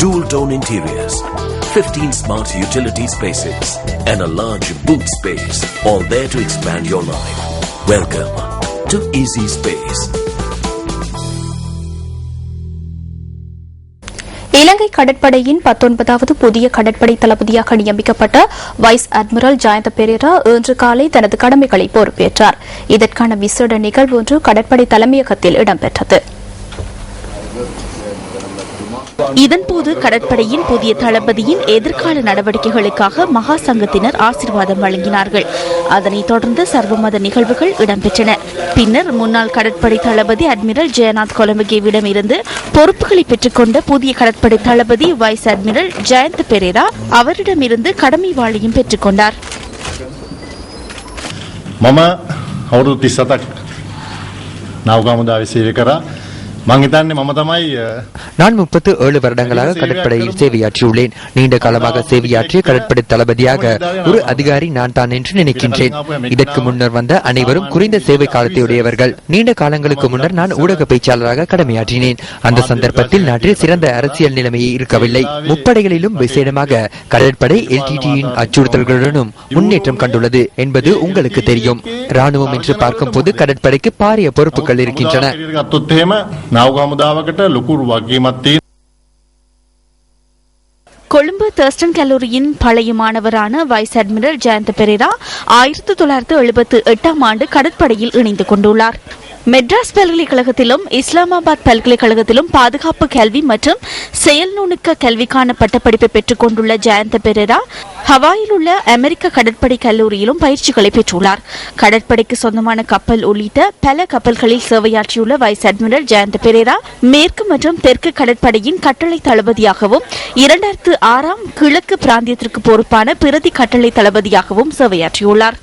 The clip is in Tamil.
dual tone interiors, 15 smart utility spaces, and a large boot space, all there to expand your life. Welcome to Easy Space. இலங்கை கடற்படையின் பத்தொன்பதாவது புதிய கடற்படை தளபதியாக நியமிக்கப்பட்ட வைஸ் அட்மிரல் ஜயந்த பெரேரா இன்று காலை தனது கடமைகளை பொறுப்பேற்றார் இதற்கான விசேட நிகழ்வு ஒன்று கடற்படை தலைமையகத்தில் இடம்பெற்றது இதன்போது கடற்படையின் புதிய தளபதியின் எதிர்கால நடவடிக்கைகளுக்காக மகா சங்கத்தினர் ஆசீர்வாதம் வழங்கினார்கள் அதனைத் தொடர்ந்து சர்வமத நிகழ்வுகள் இடம்பெற்றன பின்னர் முன்னாள் கடற்படை தளபதி அட்மிரல் ஜெயநாத் கொலம்பகேவிடம் இருந்து பொறுப்புகளை பெற்றுக்கொண்ட புதிய கடற்படை தளபதி வைஸ் அட்மிரல் ஜெயந்த் பெரேரா அவரிடமிருந்து கடமை வாளியும் பெற்றுக்கொண்டார் මම අවුරුදු තිස්සතක් නවගමුදාව සේවය කරා நான் முப்பத்து ஏழு வருடங்களாக கடற்படையில் சேவையாற்றியுள்ளேன். நீண்ட காலமாக சேவையாற்றிய கடற்படை தளபதியாக ஒரு அதிகாரி நான் தான் என்று நினைக்கின்றேன். இதற்கு முன்னர் வந்த அனைவரும் குறைந்த சேவை காலத்தையுடையவர்கள். நீண்ட காலங்களுக்கு முன்னர் நான் ஊடக பேச்சாளராக கடமையாற்றினேன். அந்த சந்தர்ப்பத்தில் நாட்டில் சிறந்த அரசியல் நிலைமையை இருக்கவில்லை. முப்படைகளிலும் விசேடமாக கடற்படை எல்டிடியின் அச்சுறுத்தல்களுடனும் முன்னேற்றம் கண்டுள்ளது என்பது உங்களுக்கு தெரியும். ராணுவம் என்று பார்க்கும் போது கடற்படைக்கு பாரிய பொறுப்புகள் இருக்கின்றன. හැටියට ගත්තොත් එහෙම නවගමුදාවකට ලොකුරු වගකීමක් තියෙන கொழும்பு தர்ஸ்டன் கல்லூரியின் பழைய மாணவரான வைஸ் அட்மிரல் ஜெயந்த பெரேரா ஆயிரத்தி தொள்ளாயிரத்து எழுபத்து எட்டாம் ஆண்டு கடற்படையில் இணைந்து கொண்டுள்ளார் மெட்ராஸ் பல்கலைக்கழகத்திலும் இஸ்லாமாபாத் பல்கலைக்கழகத்திலும் பாதுகாப்பு கல்வி மற்றும் செயல் நுணுக்க கல்விக்கான பட்டப்படிப்பை பெற்றுக் கொண்டுள்ள ஜெயந்த பெரேரா ஹவாயில் உள்ள அமெரிக்க கடற்படை கல்லூரியிலும் பயிற்சிகளை பெற்றுள்ளார். கடற்படைக்கு சொந்தமான கப்பல் உள்ளிட்ட பல கப்பல்களில் சேவையாற்றியுள்ள வைஸ் அட்மிரல் ஜெயந்த பெரேரா மேற்கு மற்றும் தெற்கு கடற்படையின் கட்டளை தளபதியாகவும் இரண்டாயிரத்து ஆறாம் கிழக்கு பிராந்தியத்திற்கு பொறுப்பான பிரதி கட்டளை தளபதியாகவும் சேவையாற்றியுள்ளார்.